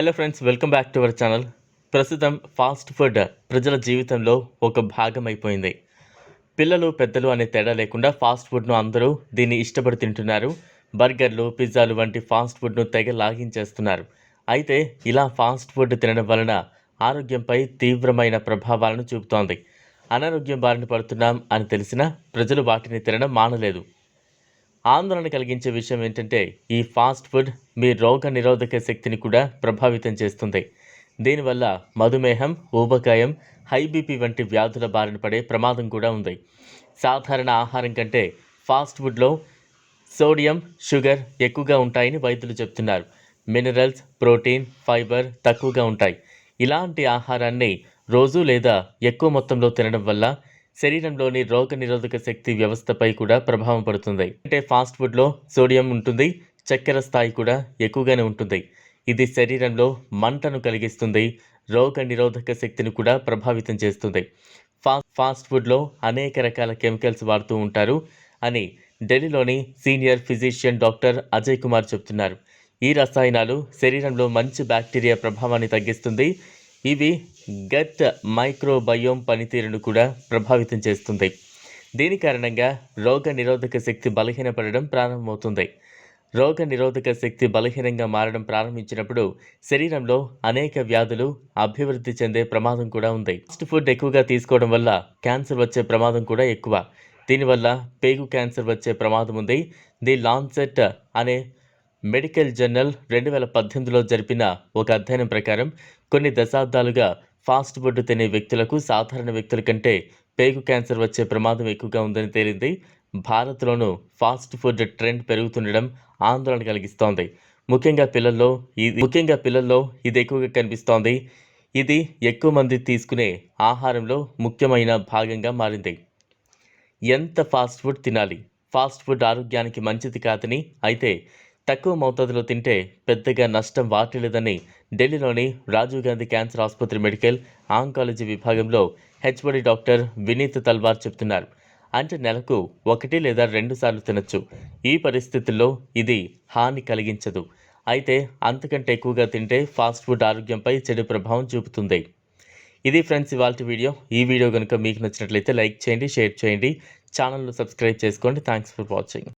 Hello friends welcome back to our channel ప్రస్తుతం fast food ప్రజల జీవితంలో ఒక భాగం అయిపోయింది పిల్లలు పెద్దలు అనే తేడా లేకుండా ఫాస్ట్ ఫుడ్ను అందరూ దీన్ని ఇష్టపడి తింటున్నారు. బర్గర్లు పిజ్జాలు వంటి ఫాస్ట్ ఫుడ్ను తెగ లాగించేస్తున్నారు. అయితే ఇలా ఫాస్ట్ ఫుడ్ తినడం వలన ఆరోగ్యంపై తీవ్రమైన ప్రభావాలను చూపుతోంది. అనారోగ్యం బారిన పడుతున్నాం అని తెలిసినా ప్రజలు వాటిని తినడం మానలేదు. ఆందోళన కలిగించే విషయం ఏంటంటే ఈ ఫాస్ట్ ఫుడ్ మీ రోగ నిరోధక శక్తిని కూడా ప్రభావితం చేస్తుంది. దీనివల్ల మధుమేహం ఊబకాయం హై బీపీ వంటి వ్యాధుల బారిన పడే ప్రమాదం కూడా ఉంది. సాధారణ ఆహారం కంటే ఫాస్ట్ ఫుడ్లో సోడియం షుగర్ ఎక్కువగా ఉంటాయని వైద్యులు చెప్తున్నారు. మినరల్స్ ప్రోటీన్ ఫైబర్ తక్కువగా ఉంటాయి. ఇలాంటి ఆహారాన్ని రోజు లేదా ఎక్కువ మొత్తంలో తినడం వల్ల శరీరంలోని రోగ నిరోధక శక్తి వ్యవస్థపై కూడా ప్రభావం పడుతుంది. అంటే ఫాస్ట్ ఫుడ్లో సోడియం ఉంటుంది చక్కెర స్థాయి కూడా ఎక్కువగానే ఉంటుంది. ఇది శరీరంలో మంటను కలిగిస్తుంది రోగ నిరోధక శక్తిని కూడా ప్రభావితం చేస్తుంది. ఫా ఫాస్ట్ ఫుడ్లో అనేక రకాల కెమికల్స్ వాడుతూ ఉంటారు అని ఢిల్లీలోని senior physician doctor Ajay Kumar చెప్తున్నారు. ఈ రసాయనాలు శరీరంలో మంచి బ్యాక్టీరియా ప్రభావాన్ని తగ్గిస్తుంది ఇవి గట్ మైక్రోబయోమ్ పనితీరును కూడా ప్రభావితం చేస్తుంది. దీని కారణంగా రోగ నిరోధక శక్తి బలహీనపడడం ప్రారంభమవుతుంది. రోగ నిరోధక శక్తి బలహీనంగా మారడం ప్రారంభించినప్పుడు శరీరంలో అనేక వ్యాధులు అభివృద్ధి చెందే ప్రమాదం కూడా ఉంది. ఫాస్ట్ ఫుడ్ ఎక్కువగా తీసుకోవడం వల్ల క్యాన్సర్ వచ్చే ప్రమాదం కూడా ఎక్కువ. దీనివల్ల పేగు క్యాన్సర్ వచ్చే ప్రమాదం ఉంది. ది లాన్సెట్ అనే మెడికల్ జర్నల్ రెండు వేల పద్దెనిమిదిలో జరిపిన ఒక అధ్యయనం ప్రకారం కొన్ని దశాబ్దాలుగా ఫాస్ట్ ఫుడ్ తినే వ్యక్తులకు సాధారణ వ్యక్తుల కంటే పేగు క్యాన్సర్ వచ్చే ప్రమాదం ఎక్కువగా ఉందని తేలింది. భారత్లోనూ ఫాస్ట్ ఫుడ్ ట్రెండ్ పెరుగుతుండడం ఆందోళన కలిగిస్తోంది. ముఖ్యంగా పిల్లల్లో ఇది ముఖ్యంగా పిల్లల్లో ఇది ఎక్కువగా కనిపిస్తోంది. ఇది ఎక్కువ మంది తీసుకునే ఆహారంలో ముఖ్యమైన భాగంగా మారింది. ఎంత ఫాస్ట్ ఫుడ్ తినాలి? ఫాస్ట్ ఫుడ్ ఆరోగ్యానికి మంచిది కాదని అయితే తక్కువ మోతాదులో తింటే పెద్దగా నష్టం వాటిలేదని ఢిల్లీలోని రాజీవ్ గాంధీ క్యాన్సర్ ఆసుపత్రి మెడికల్ ఆంకాలజీ విభాగంలో హెచ్ఓడి డాక్టర్ వినీత్ తల్వార్ చెప్తున్నారు అంటే నెలకు ఒకటి లేదా రెండు సార్లు తినచ్చు. ఈ పరిస్థితుల్లో ఇది హాని కలిగించదు. అయితే అంతకంటే ఎక్కువగా తింటే ఫాస్ట్ ఫుడ్ ఆరోగ్యంపై చెడు ప్రభావం చూపుతుంది. ఇది ఫ్రెండ్స్ ఇవాళ వీడియో. ఈ వీడియో కనుక మీకు నచ్చినట్లయితే లైక్ చేయండి షేర్ చేయండి. ఛానల్ను సబ్స్క్రైబ్ చేసుకోండి. Thanks for watching.